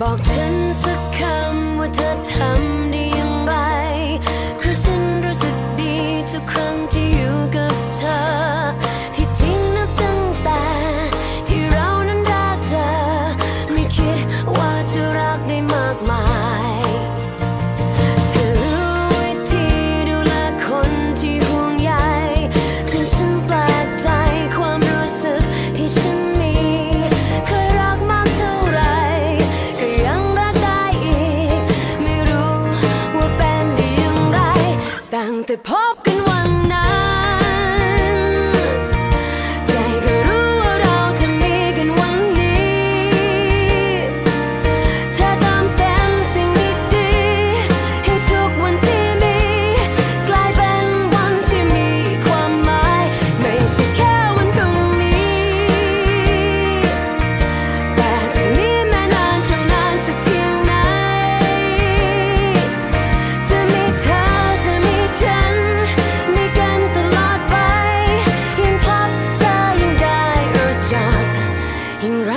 บอกฉันสักคำ the party.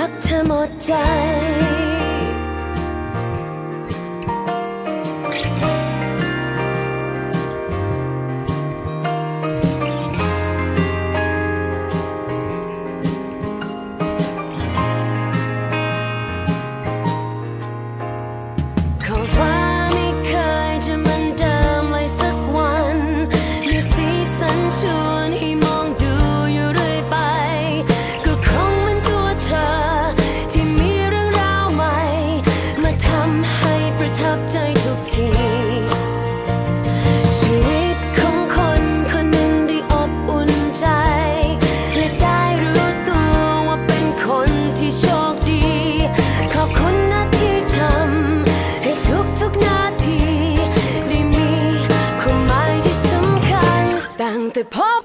รักเธอหมดใจ Ти папа?